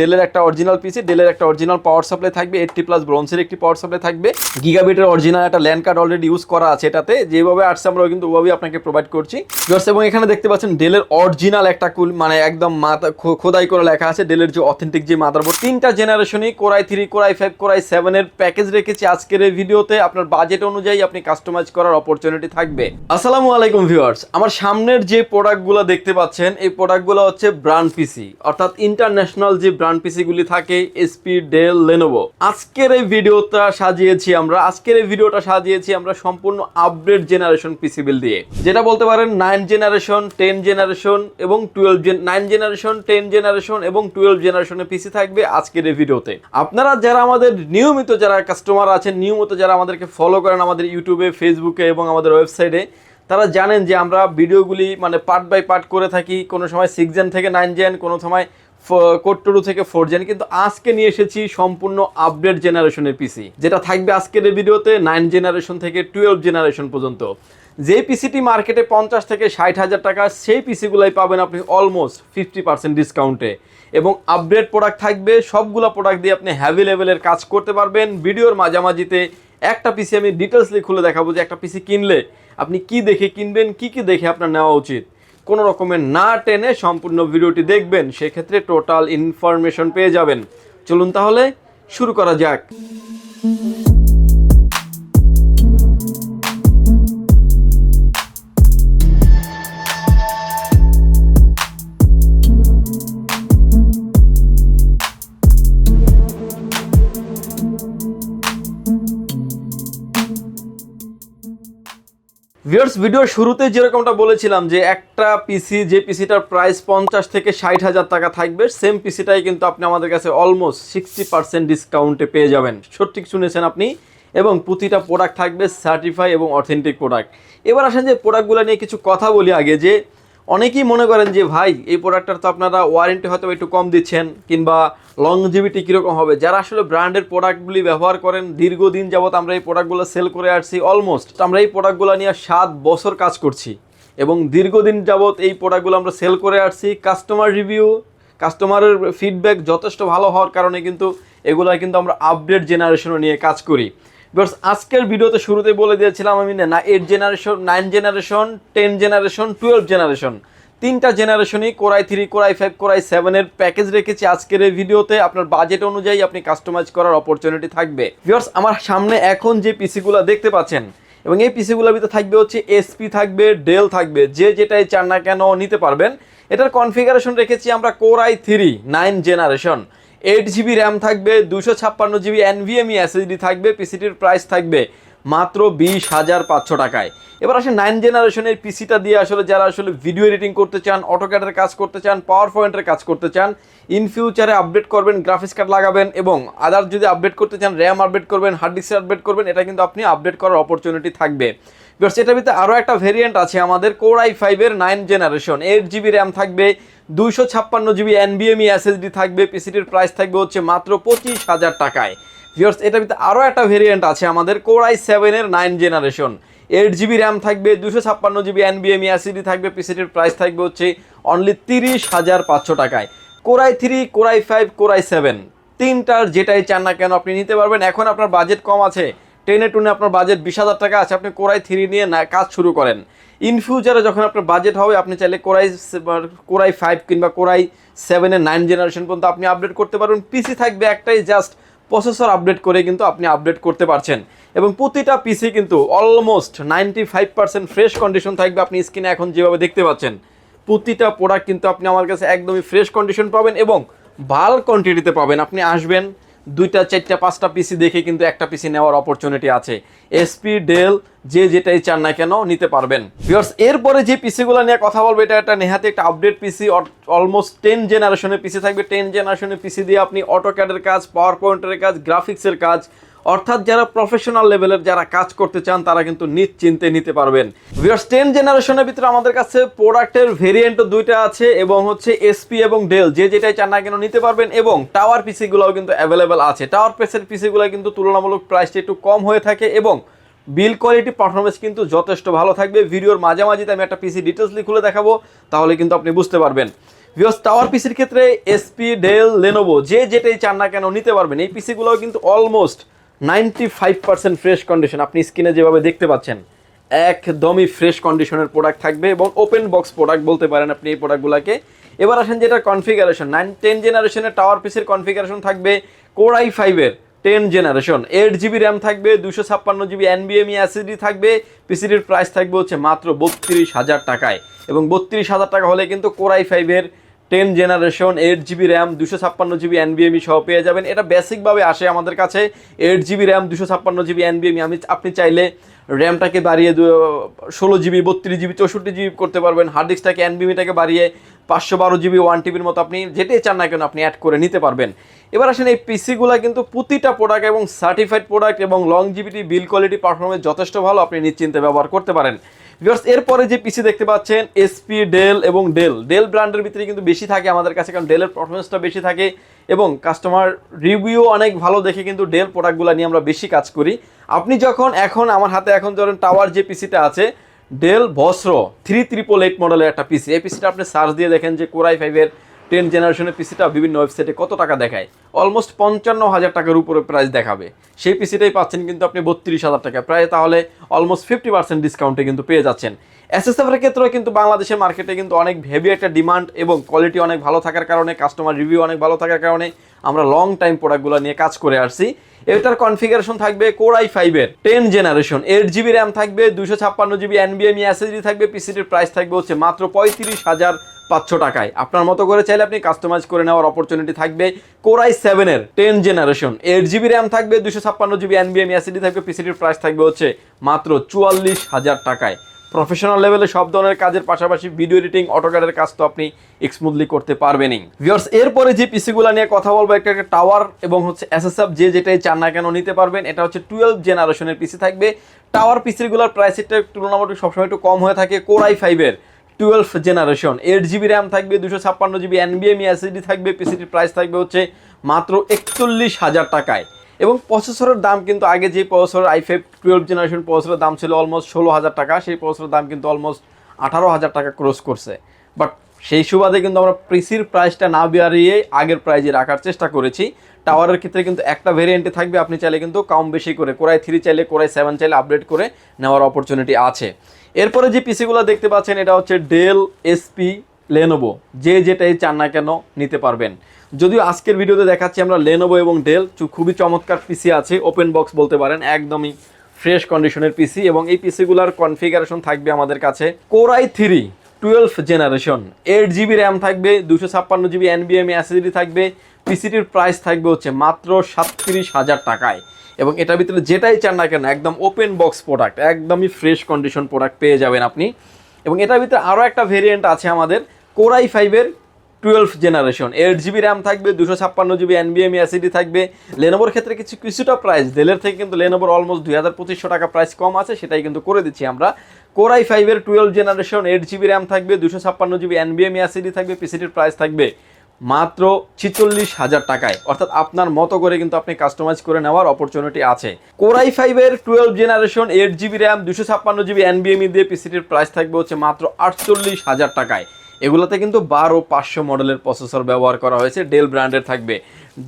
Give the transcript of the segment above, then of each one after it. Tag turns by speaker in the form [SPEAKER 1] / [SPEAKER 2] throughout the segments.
[SPEAKER 1] ডেলের একটা original PC ডেলের একটা অরিজিনাল পাওয়ার সাপ্লাই থাকবে এইটটি প্লাস ব্রোন্সের একটি পাওয়ার সাপ্লাই থাকবে। গিগাবিটের অরিজিনাল একটা ল্যান্ড কার্ড অলরেডি ইউজ করা আছে এটাতে যেভাবে আসছে আমরা কিন্তু ওভাবেই আপনাকে প্রোভাইড করছি। Viewers, এবং এখানে দেখতে পাচ্ছেন ডেলের অরিজিনাল একটা কুল মানে একদম মাথা খোদাই করে লেখা আছে ডেলের যে অথেন্টিক যে মাদারবোর্ড তিনটা জেনারেশনই core i three core i five core i সেভেনের প্যাকেজ রেখেছি আজকের এই ভিডিওতে আপনার বাজেট অনুযায়ী আপনি কাস্টমাইজ করার অপরচুনিটি থাকবে। আসসালামু আলাইকুম ভিউয়ার্স আমার সামনের যে প্রোডাক্টগুলো দেখতে পাচ্ছেন এই প্রোডাক্টগুলো হচ্ছে ব্র্যান্ড পিসি অর্থাৎ ইন্টারন্যাশনাল যে ব্র্যান্ড পিসি গুলি থাকে এসপি, ডেল, লেনোভো। আজকের এই ভিডিওটা সাজিয়েছি আমরা, আজকের এই ভিডিওটা সাজিয়েছি আমরা সম্পূর্ণ আপডেট জেনারেশন পিসি বিল দিয়ে। যেটা বলতে পারেন নাইন জেনারেশন, টেন জেনারেশন এবং twelve gen, nine generation, ten generation এবং টুয়েলভ জেনারেশনের পিসি থাকবে আজকের এই ভিডিওতে। আপনারা যারা আমাদের নিয়মিত যারা কাস্টমার আছেন, নিয়মিত যারা আমাদেরকে ফলো করেন আমাদের ইউটিউবে ফেসবুকে এবং আমাদের ওয়েবসাইটে তারা জানেন যে আমরা ভিডিওগুলি মানে পার্ট বাই পার্ট করে থাকি। কোনো সময় সিক্স জেন থেকে নাইন জেন কোনো সময় কোড টু থেকে ফোর জেন কিন্তু আজকে নিয়ে এসেছি সম্পূর্ণ আপডেট জেনারেশনের পিসি যেটা থাকবে আজকের ভিডিওতে নাইন জেনারেশন থেকে টুয়েলভ জেনারেশন পর্যন্ত। যে পিসিটি মার্কেটে পঞ্চাশ থেকে ষাট হাজার টাকা, সেই পিসিগুলাই পাবেন আপনি অলমোস্ট ফিফটি পার্সেন্ট ডিসকাউন্টে এবং আপডেট প্রোডাক্ট থাকবে, সবগুলো প্রোডাক্ট দিয়ে আপনি হ্যাভি লেভেলের কাজ করতে পারবেন। ভিডিওর মাঝামাঝিতে একটা পিসি আমি ডিটেলসলি খুলে দেখাবো যে একটা পিসি কিনলে আপনি কি দেখে কিনবেন, কি কি দেখে আপনার নেওয়া উচিত। কোনো রকমের না টেনে সম্পূর্ণ ভিডিওটি দেখবেন, সেক্ষেত্রে টোটাল ইনফরমেশন পেয়ে যাবেন। চলুন তাহলে শুরু করা যাক। ভিউয়ার্স ভিডিওর শুরুতে যেরকমটা বলেছিলাম যে একটা পিসি যে পিসিটার প্রাইস পঞ্চাশ থেকে ষাট হাজার টাকা থাকবে সেম পিসিটাই কিন্তু আপনি আমাদের কাছে অলমোস্ট সিক্সটি পার্সেন্ট ডিসকাউন্টে পেয়ে যাবেন। সঠিক শুনেছেন আপনি? এবং প্রতিটা প্রোডাক্ট থাকবে সার্টিফাই এবং অথেন্টিক প্রোডাক্ট এবার আসেন যে প্রোডাক্টগুলো নিয়ে কিছু কথা বলি আগে যে অনেকেই মনে করেন যে, ভাই, এই প্রোডাক্টটার তো আপনারা ওয়ারেন্টি হয়তো একটু কম দিচ্ছেন কিংবা লংজিভিটি কীরকম হবে? যারা আসলে ব্র্যান্ডের প্রোডাক্টগুলি ব্যবহার করেন, দীর্ঘদিন যাবত আমরা এই প্রোডাক্টগুলো সেল করে আসছি অলমোস্ট আমরা এই প্রোডাক্টগুলো নিয়ে সাত বছর কাজ করছি এবং দীর্ঘদিন যাবত এই প্রোডাক্টগুলো আমরা সেল করে আসছি। কাস্টমার রিভিউ কাস্টমারের ফিডব্যাক যথেষ্ট ভালো হওয়ার কারণে কিন্তু এগুলো কিন্তু আমরা আপডেট জেনারেশনও নিয়ে কাজ করি। বিকজ আজকের ভিডিওতে শুরুতে বলে দিয়েছিলাম আমি না eight generation nine generation ten generation twelve generation তিনটা জেনারেশনই core i three core i five core i সেভেনের প্যাকেজ রেখেছি আজকের এই ভিডিওতে। আপনার বাজেট অনুযায়ী আপনি কাস্টমাইজ করার অপরচুনিটি থাকবে। ভিউয়ার্স আমার সামনে এখন যে পিসিগুলো দেখতে পাচ্ছেন, এবং এই পিসিগুলোর ভিতরে থাকবে হচ্ছে এসপি থাকবে ডেল থাকবে, যে যেটাই চান না কেন নিতে পারবেন। এটার কনফিগারেশন রেখেছি আমরা core i three nine generation eight GB RAM থাকবে দুশো ছাপ্পান্ন জিবি এনভিএমই এসএসডি থাকবে পিসিটির প্রাইস থাকবে মাত্র বিশ হাজার পাঁচশো টাকায়। এবার আসে নাইন জেনারেশনের পিসিটা দিয়ে আসলে যারা আসলে ভিডিও এডিটিং করতে চান অটোক্যাডের কাজ করতে চান পাওয়ার পয়েন্টের কাজ করতে চান ইন ফিউচারে আপডেট করবেন গ্রাফিক্স কার্ড লাগাবেন এবং আদার যদি আপডেট করতে চান র্যাম আপডেট করবেন হার্ড ডিস্ক আপডেট করবেন, এটা কিন্তু আপনি আপডেট করার অপরচুনিটি থাকবে। বিকজ এটার ভিতরে আরও একটা ভেরিয়েন্ট আছে আমাদের কোর আই ফাইভের nine generation eight GB RAM থাকবে, দুইশো ছাপ্পান্ন জিবি এনবিএমই এসএসডি থাকবে পিসিটির প্রাইস থাকবে হচ্ছে মাত্র পঁচিশ হাজার টাকায়। ভিওর্স এটার ভিতরে আরও একটা ভেরিয়েন্ট আছে আমাদের কোর আই সেভেনের nine generation eight GB RAM থাকবে দুশো ছাপ্পান্ন জিবি এনবিএমই এসিডি থাকবে পিসিটির প্রাইস থাকবে হচ্ছে অনলি তিরিশ হাজার পাঁচশো টাকায়। Core i three core i five core i seven তিনটার যেটাই চান না কেন আপনি নিতে পারবেন। এখন আপনার বাজেট কম আছে টেনে টুনে আপনার বাজেট বিশ হাজার টাকা আছে, আপনি কোরাই থ্রি নিয়ে কাজ শুরু করেন। ইন ফিউচারে যখন আপনার বাজেট হবে, আপনি চাইলে core i core i five কিংবা কোরাই সেভেনের নাইন জেনারেশন পর্যন্ত আপনি আপডেট করতে পারবেন। পিসি থাকবে একটাই জাস্ট প্রসেসর আপডেট করে কিন্তু আপনি আপডেট করতে পারছেন। এবং প্রতিটা পিসি কিন্তু almost ninety five percent fresh condition থাকবে, আপনি স্ক্রিনে এখন যেভাবে দেখতে পাচ্ছেন। প্রতিটা প্রোডাক্ট কিন্তু আপনি আমার কাছে একদমই ফ্রেশ কন্ডিশন পাবেন এবং ভালো কোয়ান্টিটিতে পাবেন। আপনি আসবেন দুইটা, চারটা, পাঁচটা পিসি দেখে কিন্তু একটা পিসি নেওয়ার অপরচুনিটি আছে। এসপি ডেল যে যেটাই চান না কেন নিতে পারবেন। ভিউয়ার্স এরপরে যে পিসিগুলো নিয়ে কথা বলব, এটা একটা নেহাতে একটা আপডেট পিসি অলমোস্ট টেন জেনারেশনের পিসি থাকবে। টেন জেনারেশনের পিসি দিয়ে আপনি অটোক্যাডের কাজ পাওয়ার পয়েন্টের কাজ গ্রাফিক্সের কাজ অর্থাৎ যারা প্রফেশনাল লেভেলের যারা কাজ করতে চান, তারা কিন্তু নিশ্চিন্তে নিতে পারবেন। ভিউয়ার্স টেন জেনারেশনের ভিতরে আমাদের কাছে প্রোডাক্টের ভেরিয়েন্টও দুইটা আছে এবং হচ্ছে এসপি এবং ডেল যে যেটাই চান না কেন নিতে পারবেন এবং টাওয়ার পিসিগুলোও কিন্তু অ্যাভেলেবেল আছে। টাওয়ার পেসের পিসিগুলো কিন্তু তুলনামূলক প্রাইসটা একটু কম হয়ে থাকে এবং বিল কোয়ালিটি পারফরমেন্স কিন্তু যথেষ্ট ভালো থাকবে। ভিডিওর মাঝামাঝিতে আমি একটা পিসি ডিটেলসলি খুলে দেখাবো, তাহলে কিন্তু আপনি বুঝতে পারবেন। ভিওস টাওয়ার পিসির ক্ষেত্রে এসপি ডেল লেনোভো যে যেটাই চান না কেন নিতে পারবেন। এই পিসিগুলোও কিন্তু almost ninety five percent fresh condition আপনি স্ক্রিনে যেভাবে দেখতে পাচ্ছেন, একদমই ফ্রেশ কন্ডিশনের প্রোডাক্ট থাকবে এবং ওপেন বক্স প্রোডাক্ট বলতে পারেন আপনি এই প্রোডাক্টগুলোকে এবার আসেন যেটা কনফিগারেশন নাইন টেন জেনারেশনের টাওয়ার পিসের কনফিগারেশন থাকবে কোরাই ফাইভের ten generation eight GB RAM থাকবে দুশো ছাপ্পান্ন জিবি এনবিএমই অ্যাসিডি থাকবে পিসিটির প্রাইস থাকবে হচ্ছে মাত্র বত্রিশ হাজার টাকায়। এবং বত্রিশ হাজার টাকা হলে কিন্তু কোরাই ফাইভের ten generation eight GB RAM, দুশো ছাপ্পান্ন জিবি এনবিএমই সহ পেয়ে যাবেন। এটা বেসিকভাবে আসে আমাদের কাছে এইট জিবি র্যাম, দুশো ছাপ্পান্ন জিবি এনবিএমই। আমি, আপনি চাইলে র্যামটাকে বাড়িয়ে ষোলো জিবি, বত্রিশ জিবি, চৌষট্টি জিবি করতে পারবেন। হার্ড ডিস্কটাকে এনবিএমিটাকে বাড়িয়ে পাঁচশো বারো জিবি, ওয়ান টিবির মতো আপনি যেটাই চান না কেন আপনি অ্যাড করে নিতে পারবেন। এবার আসেন এই পিসিগুলো কিন্তু প্রতিটা প্রোডাক্ট এবং সার্টিফাইড প্রোডাক্ট এবং লং জিবিটি বিল কোয়ালিটি পারফরমেন্স যথেষ্ট ভালো আপনি নিশ্চিন্তে ব্যবহার করতে পারেন। ভিউয়ার্স এরপরে যে পিসি দেখতে পাচ্ছেন এসপি ডেল এবং ডেল ডেল ব্র্যান্ডের ভিতরে কিন্তু বেশি থাকে আমাদের কাছে, কারণ ডেলের পারফরমেন্সটা বেশি থাকে এবং কাস্টমার রিভিউ অনেক ভালো দেখে কিন্তু ডেল প্রোডাক্টগুলো নিয়ে আমরা বেশি কাজ করি। আপনি যখন এখন, আমার হাতে এখন ধরেন টাওয়ার যে পিসিটা আছে ডেল বস্র থ্রি ত্রিপল এইট মডেলের একটা পিসি এই পিসিটা আপনি সার্চ দিয়ে দেখেন যে কোরাই ফাইভের টেন জেনারেশনের পিসিটা বিভিন্ন ওয়েবসাইটে কত টাকা দেখায়? অলমোস্ট পঞ্চান্ন হাজার টাকার উপরে প্রাইস দেখাবে। সেই পিসিটাই পাচ্ছেন কিন্তু আপনি বত্রিশ হাজার টাকা। প্রায় তাহলে অলমোস্ট ফিফটি পার্সেন্ট ডিসকাউন্টে কিন্তু পেয়ে যাচ্ছেন। এসএসএফের ক্ষেত্রেও কিন্তু বাংলাদেশের মার্কেটে কিন্তু অনেক হেভি একটা ডিমান্ড এবং কোয়ালিটি অনেক ভালো থাকার কারণে কাস্টমার রিভিউ অনেক ভালো থাকার কারণে আমরা লং টাইম প্রোডাক্টগুলো নিয়ে কাজ করে আসছি। এটার কনফিগারেশন থাকবে কোরাই ফাইভের ten generation eight GB RAM থাকবে দুশো ছাপ্পান্ন জিবি এনবিএমই এসএসডি থাকবে পিসিটির প্রাইস থাকবে হচ্ছে মাত্র পঁয়ত্রিশ হাজার পাঁচশো টাকায়। আপনার মতো করে চাইলে আপনি কাস্টমাইজ করে নেওয়ার অপরচুনিটি থাকবে কোরাই সেভেনের ten generation eight GB RAM থাকবে দুশো ছাপ্পান্ন জিবি এনবিএম এসিডি থাকবে পিসিটির প্রাইস থাকবে হচ্ছে মাত্র চুয়াল্লিশ হাজার টাকায়। প্রফেশনাল লেভেলে সব ধরনের কাজের পাশাপাশি ভিডিও এডিটিং অটোক্যাডের কাজ তো আপনি স্মুথলি করতে পারবেনই। ভিউয়ার্স এরপরে যে পিসিগুলো নিয়ে কথা বলব, একটা একটা টাওয়ার এবং হচ্ছে এসএসএফ যে যেটাই চান না কেন নিতে পারবেন, এটা হচ্ছে টুয়েলভ জেনারেশনের পিসি থাকবে। টাওয়ার পিসিগুলোর প্রাইস একটু তুলনামূলক সবসময় একটু কম হয়ে থাকে কোরাই ফাইভের twelve generation eight GB RAM থাকবে দুশো ছাপ্পান্ন জিবি এনবিএমই এসএসডি থাকবে পিসিটির প্রাইস থাকবে হচ্ছে মাত্র একচল্লিশ হাজার টাকায়। এবং প্রসেসরের দাম কিন্তু আগে যে processor i five twelve generation প্রসেসরের দাম ছিল অলমোস্ট ষোলো হাজার টাকা, সেই প্রসেসরের দাম কিন্তু অলমোস্ট আঠারো হাজার টাকা ক্রস করছে। বাট সেই সুবাদে কিন্তু আমরা পিসির প্রাইসটা না বাড়িয়ে আগের প্রাইজে রাখার চেষ্টা করেছি। টাওয়ারের ক্ষেত্রে কিন্তু একটা ভেরিয়েন্টে থাকবে, আপনি চাইলে কিন্তু কম বেশি করে কোরাই থ্রি চাইলে কোরাই সেভেন চাইলে আপডেট করে নেওয়ার অপরচুনিটি আছে। এরপরে যে পিসিগুলো দেখতে পাচ্ছেন, এটা হচ্ছে ডেল এসপি লেনোভো যে যেটাই চান না কেন নিতে পারবেন। যদিও আজকের ভিডিওতে দেখাচ্ছি আমরা লেনোভো এবং ডেল খুবই চমৎকার পিসি আছে। ওপেন বক্স বলতে পারেন, একদমই ফ্রেশ কন্ডিশনের পিসি এবং এই পিসিগুলোর কনফিগারেশন থাকবে আমাদের কাছে core i three twelve generation eight GB RAM থাকবে দুশো ছাপ্পান্ন জিবি এনবিএমই অ্যাসিডি থাকবে পিসিটির প্রাইস থাকবে হচ্ছে মাত্র সাতত্রিশ হাজার টাকায়। এবং এটার ভিতরে যেটাই চান না কেন, একদম ওপেন বক্স প্রোডাক্ট একদমই ফ্রেশ কন্ডিশন প্রোডাক্ট পেয়ে যাবেন আপনি। এবং এটার ভিতরে আরও একটা ভেরিয়েন্ট আছে আমাদের কোরাই ফাইভের twelve generation eight GB RAM থাকবে, দুশো ছাপ্পান্ন জিবি এনবিএম অ্যাসিডি থাকবে। লেনোভোর ক্ষেত্রে কিছু কিছুটা প্রাইস ডেলের থেকে কিন্তু লেনোভোর অলমোস্ট দুই হাজার পঁচিশশো টাকা প্রাইস কম আছে, সেটাই কিন্তু করে দিচ্ছি আমরা। কোরাই ফাইভের twelve generation eight GB RAM থাকবে, দুশো ছাপ্পান্ন জিবি এনবিএম অ্যাসিডি থাকবে পিসিটির প্রাইস থাকবে মাত্র ছিচল্লিশ হাজার টাকায়। অর্থাৎ আপনার মতো করে কিন্তু আপনি কাস্টমাইজ করে নেওয়ার অপরচুনিটি আছে। কোরাই ফাইভের twelve generation eight GB RAM দুশো ছাপ্পান্ন জিবি এনবিএমই দিয়ে পিসিটির প্রাইস থাকবে হচ্ছে মাত্র আটচল্লিশ হাজার টাকায়। এগুলোতে কিন্তু বারো পাঁচশো মডেলের প্রসেসর ব্যবহার করা হয়েছে। ডেল ব্র্যান্ডের থাকবে।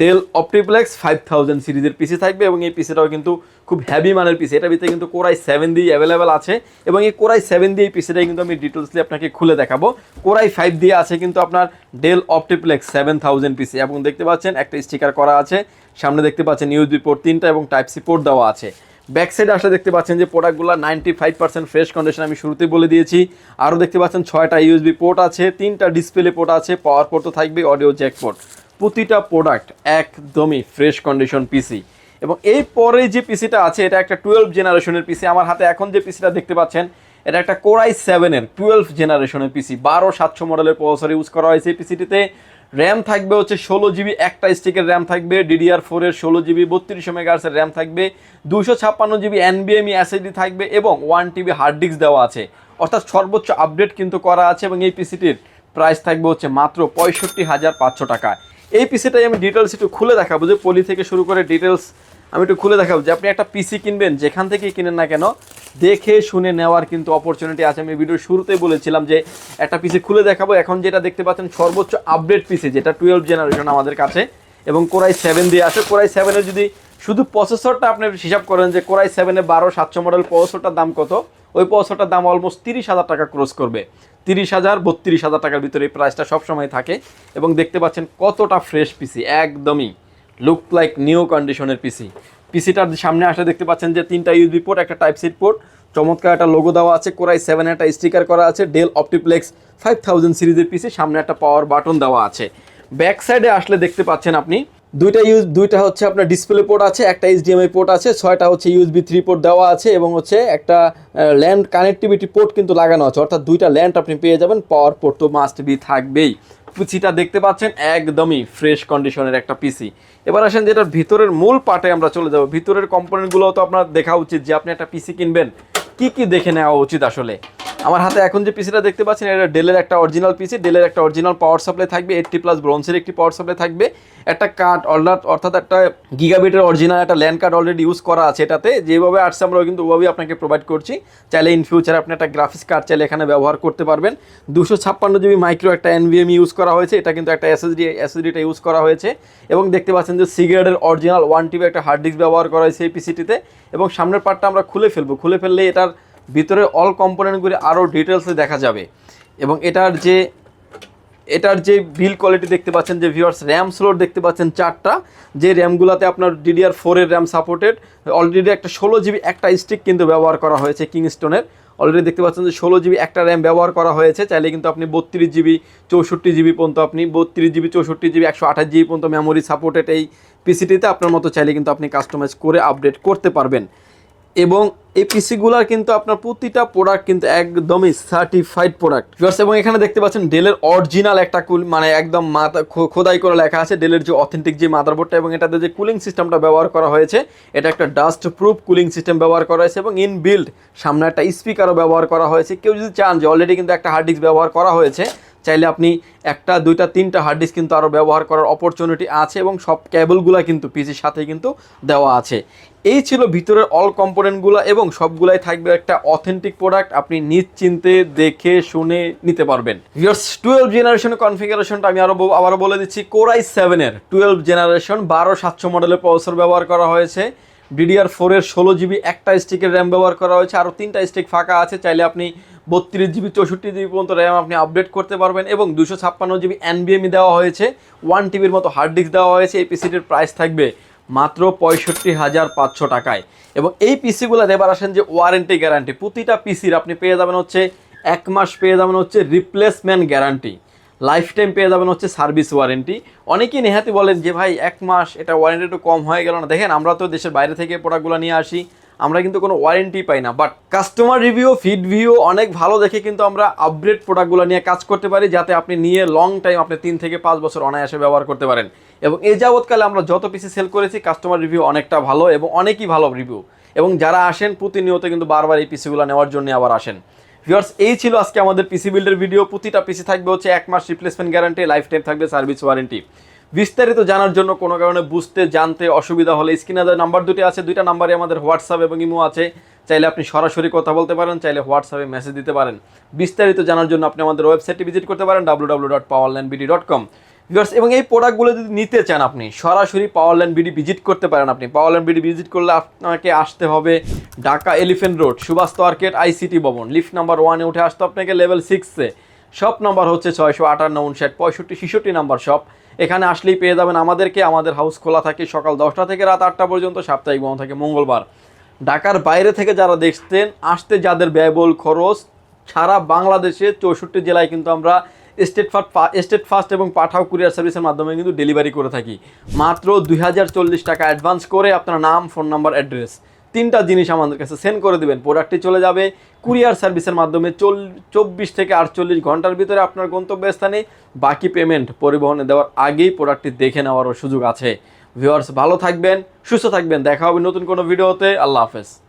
[SPEAKER 1] ডেল অপটিপ্লেক্স ফাইভ থাউজেন্ড সিরিজের পিসি থাকবে এবং এই পিসিটাও কিন্তু খুব হ্যাভি মানের পিসি এটার ভিতরে কিন্তু কোরাই সেভেন দিয়ে অ্যাভেলেবেল আছে এবং এই কোরাই সেভেন দিয়ে এই পিসিটাই কিন্তু আমি ডিটেলসলি আপনাকে খুলে দেখাবো। কোরাই ফাইভ দিয়ে আছে কিন্তু আপনার Dell OptiPlex seven thousand PC এবং দেখতে পাচ্ছেন একটা স্টিকার করা আছে। সামনে দেখতে পাচ্ছেন ইউএসবি পোর্ট তিনটা এবং টাইপ সি পোর্ট দেওয়া আছে। ব্যাক সাইডে আসলে দেখতে পাচ্ছেন যে প্রোডাক্টগুলো ninety five percent fresh condition আমি শুরুতেই বলে দিয়েছি। আরও দেখতে পাচ্ছেন ছয়টা ইউএসবি পোর্ট আছে, তিনটা ডিসপ্লে পোর্ট আছে পাওয়ার পোর্ট তো থাকবে অডিও জ্যাক পোর্ট প্রতিটা প্রোডাক্ট একদমই ফ্রেশ কন্ডিশন পিসি এবং এই পরে যে পিসিটা আছে, এটা একটা টুয়েলভ জেনারেশনের পিসি আমার হাতে এখন যে পিসিটা দেখতে পাচ্ছেন, এটা একটা কোরাই সেভেনের টুয়েলভ জেনারেশনের পিসি বারো সাতশো মডেলের প্রসেসর ইউজ করা হয়েছে এই পিসিটিতে র্যাম থাকবে হচ্ছে ষোলো জিবি একটা স্টিকের র্যাম থাকবে ডিডিআর ফোরের ষোলো জিবি বত্রিশশো মেগাহার্সের র্যাম থাকবে দুশো ছাপ্পান্ন জিবি এনবিএমই এসএসডি থাকবে এবং ওয়ান টিবি হার্ড ডিস্ক দেওয়া আছে। অর্থাৎ সর্বোচ্চ আপডেট কিন্তু করা আছে এবং এই পিসিটির প্রাইস থাকবে হচ্ছে মাত্র পঁয়ষট্টি হাজার পাঁচশো টাকা। এই পিসিটাই আমি ডিটেলস একটু খুলে দেখাবো যে পলি থেকে শুরু করে ডিটেলস আমি একটু খুলে দেখাবো যে আপনি একটা পিসি কিনবেন, যেখান থেকে কিনেন না কেন, দেখে শুনে নেওয়ার কিন্তু অপরচুনিটি আছে। আমি ভিডিওর শুরুতেই বলেছিলাম যে একটা পিসি খুলে দেখাবো। এখন যেটা দেখতে পাচ্ছেন, সর্বোচ্চ আপডেট পিসি যেটা টুয়েলভ জেনারেশন আমাদের কাছে। এবং কোরাই সেভেন দিয়ে আছে। কোরাই সেভেনের যদি শুধু প্রসেসরটা আপনি হিসাব করেন যে কোরাই সেভেনে বারো, সাতশো মডেল প্রসেসরটার দাম কত? ওই প্রসেসরটার দাম অলমোস্ট তিরিশ হাজার টাকা ক্রস করবে। তিরিশ হাজার, বত্রিশ হাজার টাকার ভিতরে এই প্রাইসটা সবসময় থাকে। এবং দেখতে পাচ্ছেন কতটা ফ্রেশ পিসি একদমই। লুক লাইক নিউ কন্ডিশনের পিসি পিসিটার সামনে আসলে দেখতে পাচ্ছেন যে তিনটা ইউবি পোর্ট একটা টাইপ সিট পোর্ট চমৎকার একটা লোগো দেওয়া আছে কোরাই সেভেন একটা স্টিকার করা আছে ডেল অপটিপ্লেক্স ফাইভ থাউজেন্ড সিরিজের পিসি সামনে একটা পাওয়ার বাটন দেওয়া আছে। ব্যাক সাইডে আসলে দেখতে পাচ্ছেন আপনি, দুইটা ইউজ দুইটা হচ্ছে আপনার ডিসপ্লে পোর্ট আছে, একটা এইচডিএমআই পোর্ট আছে, ছয়টা হচ্ছে ইউএসবি থ্রি পোর্ট দেওয়া আছে এবং হচ্ছে একটা ল্যান্ড কানেক্টিভিটি পোর্ট কিন্তু লাগানো আছে। অর্থাৎ দুইটা ল্যান্ড আপনি পেয়ে যাবেন পাওয়ার পোর্ট তো মাস্ট বি থাকবেই। পিসিটা দেখতে পাচ্ছেন, একদমই ফ্রেশ কন্ডিশনের একটা পিসি এবার আসেন যেটার ভিতরের মূল পার্টে আমরা চলে যাব। ভিতরের কম্পোনেন্টগুলো তো আপনার দেখা উচিত যে আপনি একটা পিসি কিনবেন। কি কি দেখে নেওয়া উচিত আসলে? আমার হাতে এখন যে পিসিটা দেখতে পাচ্ছেন, এটা ডেলের একটা অরিজিনাল পিসি ডেলের একটা অরিজিনাল পাওয়ার সাপ্লাই থাকবে এইটটি প্লাস ব্রোন্সের একটি পাওয়ার সাপ্লাই থাকবে। একটা কার্ড অর্ডার অর্থাৎ একটা গিগাবিটের অরিজিনাল একটা ল্যান্ড কার্ড অলরেডি ইউজ করা আছে এটাতে। যেভাবে আসছে আমরা কিন্তু ওভাবেই আপনাকে প্রোভাইড করছি। চাইলে ইন ফিউচারে আপনি একটা গ্রাফিক্স কার্ড চাইলে এখানে ব্যবহার করতে পারবেন। দুশো ছাপ্পান্ন জিবি মাইক্রো একটা এনভিএম ইউজ করা হয়েছে, এটা কিন্তু একটা এসএসডি এসএসডিটা ইউজ করা হয়েছে। এবং দেখতে পাচ্ছেন যে সিগারেটের অরিজিনাল ওয়ান টিভি একটা হার্ড ডিস্ক ব্যবহার করা হয়েছে এই পিসিটিতে এবং সামনের পার্টটা আমরা খুলে ফেলব। খুলে ফেললে এটার ভিতরে অল কম্পোনেন্টগুলি আরও ডিটেলসে দেখা যাবে। এবং এটার যে এটার যে বিল কোয়ালিটি দেখতে পাচ্ছেন, যে ভিউয়ার্স র্যাম স্লোট দেখতে পাচ্ছেন চারটা, যে র্যামগুলোতে আপনার ডিডিআর ফোরের র্যাম সাপোর্টেড অলরেডি একটা ষোলো জিবি একটা স্টিক কিন্তু ব্যবহার করা হয়েছে কিংস্টোনের অলরেডি দেখতে পাচ্ছেন যে ষোলো জিবি একটা র্যাম ব্যবহার করা হয়েছে, চাইলে কিন্তু আপনি বত্রিশ জিবি চৌষট্টি জিবি পর্যন্ত আপনি বত্রিশ জিবি চৌষট্টি জিবি একশো আঠাশ জিবি পর্যন্ত মেমোরি সাপোর্টেড এই পিসিটিতে আপনার মতো চাইলে কিন্তু আপনি কাস্টমাইজ করে আপডেট করতে পারবেন। এবং এই পিসিগুলার কিন্তু আপনার প্রতিটা প্রোডাক্ট কিন্তু একদমই সার্টিফাইড প্রোডাক্ট এবং এখানে দেখতে পাচ্ছেন ডেলের অরিজিনাল একটা কুল মানে একদম মাথা খোদাই করে লেখা আছে ডেলের যে অথেন্টিক যে মাদারবোর্ডটা এবং এটাতে যে কুলিং সিস্টেমটা ব্যবহার করা হয়েছে, এটা একটা ডাস্ট প্রুফ কুলিং সিস্টেম ব্যবহার করা হয়েছে এবং ইনবিল্ড সামনে একটা স্পিকারও ব্যবহার করা হয়েছে। কেউ যদি চান যে অলরেডি কিন্তু একটা হার্ড ডিস্ক ব্যবহার করা হয়েছে চাইলে আপনি একটা, দুইটা, তিনটা হার্ড ডিস্ক কিন্তু আরও ব্যবহার করার অপরচুনিটি আছে এবং সব কেবলগুলো কিন্তু পিসির সাথে কিন্তু দেওয়া আছে। এই ছিল ভিতরের অল কম্পোনেন্টগুলো এবং সবগুলাই থাকবে একটা অথেন্টিক প্রোডাক্ট আপনি নিশ্চিন্তে দেখে শুনে নিতে পারবেন। ইয়ার্স টুয়েলভ জেনারেশনের কনফিগারেশনটা আমি আরও আবারও বলে দিচ্ছি কোরাই সেভেনের টুয়েলভ জেনারেশন বারো সাতশো মডেলের প্রসেসর ব্যবহার করা হয়েছে। ডিডিআর ফোরের ষোলো জিবি একটা স্টিকের র্যাম ব্যবহার করা হয়েছে আরও তিনটা স্টিক ফাঁকা আছে, চাইলে আপনি বত্রিশ জিবি, চৌষট্টি জিবি পর্যন্ত র্যাম আপনি আপডেট করতে পারবেন এবং দুশো ছাপ্পান্ন জিবি এনবিএমই দেওয়া হয়েছে। ওয়ান টিবির মতো হার্ড ডিস্ক দেওয়া হয়েছে। এই পিসিটির প্রাইস থাকবে মাত্র পঁয়ষট্টি হাজার পাঁচশো টাকায়। এবং এই পিসিগুলো এবার আসেন যে ওয়ারেন্টি গ্যারান্টি প্রতিটা পিসির আপনি পেয়ে যাবেন হচ্ছে এক মাস পেয়ে যাবেন হচ্ছে রিপ্লেসমেন্ট গ্যারান্টি লাইফ টাইম পেয়ে যাবেন হচ্ছে সার্ভিস ওয়ারেন্টি অনেকেই নেহাতি বলেন যে ভাই, এক মাস এটা ওয়ারেন্টি একটু কম হয়ে গেল না। দেখেন, আমরা তো দেশের বাইরে থেকে প্রোডাক্টগুলো নিয়ে আসি। আমরা কিন্তু কোনো ওয়ারেন্টি পাই না but customer review feed view অনেক ভালো দেখে কিন্তু আমরা আপগ্রেড প্রোডাক্টগুলো নিয়ে কাজ করতে পারি, যাতে আপনি নিয়ে লং টাইম আপনি তিন থেকে পাঁচ বছর অনায়াসে ব্যবহার করতে পারেন। এবং এই যাবৎকালে আমরা যত পিসি সেল করেছি কাস্টমার রিভিউ অনেকটা ভালো এবং অনেকই ভালো রিভিউ এবং যারা আসেন, প্রতিনিয়ত কিন্তু বারবার এই পিসিগুলো নেওয়ার জন্য আবার আসেন। ভিউয়ার্স এই ছিল আজকে আমাদের পিসি বিল্ডের ভিডিও প্রতিটা পিসি থাকবে হচ্ছে এক মাস রিপ্লেসমেন্ট গ্যারান্টি লাইফ টাইম থাকবে সার্ভিস ওয়ারেন্টি বিস্তারিত জানার জন্য কোনো কারণে বুঝতে, জানতে অসুবিধা হলে স্ক্রিনে নাম্বার দুটি আছে, দুইটা নাম্বারে আমাদের হোয়াটসঅ্যাপ এবং ইমো আছে। চাইলে আপনি সরাসরি কথা বলতে পারেন, চাইলে হোয়াটসঅ্যাপে মেসেজ দিতে পারেন। বিস্তারিত জানার জন্য আপনি আমাদের ওয়েবসাইটে ভিজিট করতে পারেন W W dot BD dot com viewers এবং এই প্রোডাক্টগুলো যদি নিতে চান আপনি, সরাসরি পাওয়ারল্যান্ড বিডি ভিজিট করতে পারেন আপনি। পাওয়ারল্যান্ড বিডি ভিজিট করলে আপনাকে আসতে হবে Dhaka elephant road Subhash market ICT ভবন। লিফট নাম্বার ওয়ানে উঠে আসতে আপনাকে লেভেল সিক্সে শপ নাম্বার হচ্ছে ছয়শো আটান্ন, উনষাট, পঁয়ষট্টি, ছেষট্টি নাম্বার শপ এখানে আসলেই পেয়ে যাবেন আমাদেরকে, আমাদের হাউস খোলা থাকে সকাল দশটা থেকে রাত আটটা পর্যন্ত, সাপ্তাহিক বন্ধ থাকে মঙ্গলবার। ঢাকার বাইরে থেকে যারা দেখতেন আসতে যাদের ব্যয়বহুল খরচ, সারা বাংলাদেশে চৌষট্টি জেলায় কিন্তু আমরা স্টেট ফাস্ট স্টেট ফার্স্ট এবং পাঠাও কুরিয়ার সার্ভিসের মাধ্যমে কিন্তু ডেলিভারি করে থাকি। মাত্র দুই হাজার চল্লিশ টাকা অ্যাডভান্স করে আপনার নাম ফোন নাম্বার অ্যাড্রেস তিনটা জিনিস আমাদের কাছে সেন্ড করে দেবেন। প্রোডাক্টটি চলে যাবে কুরিয়ার সার্ভিসের মাধ্যমে চল চব্বিশ থেকে আটচল্লিশ ঘণ্টার ভিতরে আপনার গন্তব্যস্থানে। বাকি পেমেন্ট পরিবহনে দেওয়ার আগেই প্রোডাক্টটি দেখে নেওয়ারও সুযোগ আছে। ভিউয়ার্স ভালো থাকবেন, সুস্থ থাকবেন। দেখা হবে নতুন কোনো ভিডিওতে আল্লাহ হাফেজ।